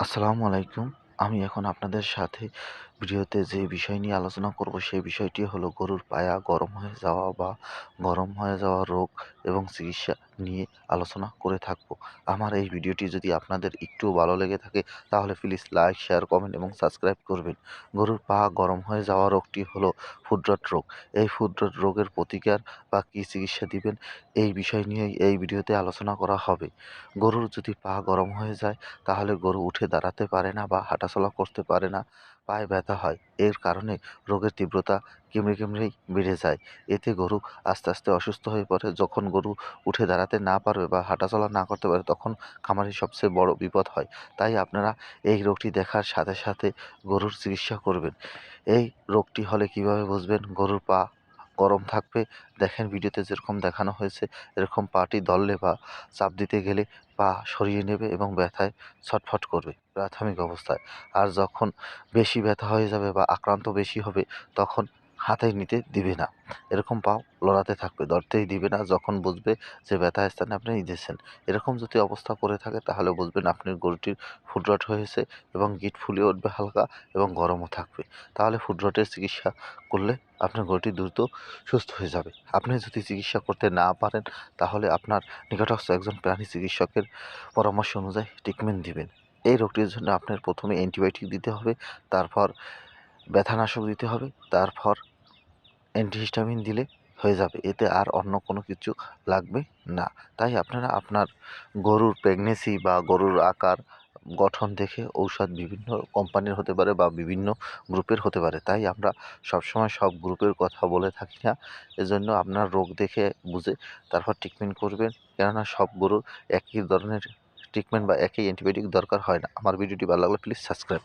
আসসালামু আলাইকুম। আমি এখন আপনাদের সাথে ভিডিওতে যে বিষয় নিয়ে আলোচনা করব, সেই বিষয়টি হলো গরুর পায়া, গরম হয়ে যাওয়া বা গরম হয়ে যাওয়া রোগ এবং চিকিৎসা নিয়ে আলোচনা করে থাকব। আমার এই ভিডিওটি যদি আপনাদের একটু ভালো লেগে থাকে, তাহলে প্লিজ লাইক শেয়ার কমেন্ট এবং সাবস্ক্রাইব করবেন। গরুর পা গরম হয়ে যাওয়া রোগটি হলো ফুডরট রোগ। এই ফুডরট রোগের প্রতিকার বা কী চিকিৎসা দিবেন, এই বিষয় নিয়েই এই ভিডিওতে আলোচনা করা হবে। গরুর যদি পা গরম হয়ে যায়, তাহলে গরু উঠে দাঁড়াতে পারে না বা হাঁটাচলা করতে পারে না। পায়ে ব্যথা হয়। এর কারণে রোগের তীব্রতা কেমড়ে কেমড়েই বেড়ে যায়। এতে গরু আস্তে আস্তে অসুস্থ হয়ে পড়ে। যখন গরু উঠে দাঁড়াতে না পারবে বা হাঁটাচলা না করতে পারে, তখন খামারের সবচেয়ে বড় বিপদ হয়। তাই আপনারা এই রোগটি দেখার সাথে সাথে গরুর চিকিৎসা করবেন। এই রোগটি হলে কীভাবে বুঝবেন? গরুর পা গরম থাকবে। দেখেন ভিডিওতে যেরকম দেখানো হয়েছে, এরকম পাটি দললে বা চাপ দিতে গেলে পা সরিয়ে নেবে এবং ব্যথায় ছটফট করবে প্রাথমিক অবস্থায়। আর যখন বেশি ব্যথা হয়ে যাবে বা আক্রান্ত বেশি হবে, তখন হাতে নিতে দিবে না। এরকম পাও লড়াতে থাকবে ধরতেই দিবে না। যখন বুঝবে যে ব্যথা স্থানে আপনি নিতেছেন এরকম যদি অবস্থা করে থাকে, তাহলে বুঝবেন আপনার গরুটির ফুটরট হয়েছে এবং গিট ফুলিয়ে উঠবে হালকা এবং গরমও থাকবে। তাহলে ফুটরটের চিকিৎসা করলে আপনার গরুটি দ্রুত সুস্থ হয়ে যাবে। আপনি যদি চিকিৎসা করতে না পারেন, তাহলে আপনার নিকটস্থ একজন প্রাণী চিকিৎসকের পরামর্শ অনুযায়ী ট্রিটমেন্ট দিবেন। এই রোগটির জন্য আপনার প্রথমে অ্যান্টিবায়োটিক দিতে হবে, তারপর ব্যথানাশক দিতে হবে, তারপর অ্যান্টিহিস্টামিন দিলে হয়ে যাবে। এতে আর অন্য কোনো কিছু লাগবে না। তাই আপনারা আপনার গরুর প্রেগনেন্সি বা গরুর আকার গঠন দেখে ঔষধ বিভিন্ন কোম্পানির হতে পারে বা বিভিন্ন গ্রুপের হতে পারে। তাই আমরা সবসময় সব গ্রুপের কথা বলে থাকি না। এজন্য আপনার রোগ দেখে বুঝে তারপর ট্রিটমেন্ট করবেন। কেননা সব গরুর একই ধরনের ট্রিটমেন্ট বা একই অ্যান্টিবায়োটিক দরকার হয় না। আমার ভিডিওটি ভালো লাগলে প্লিজ সাবস্ক্রাইব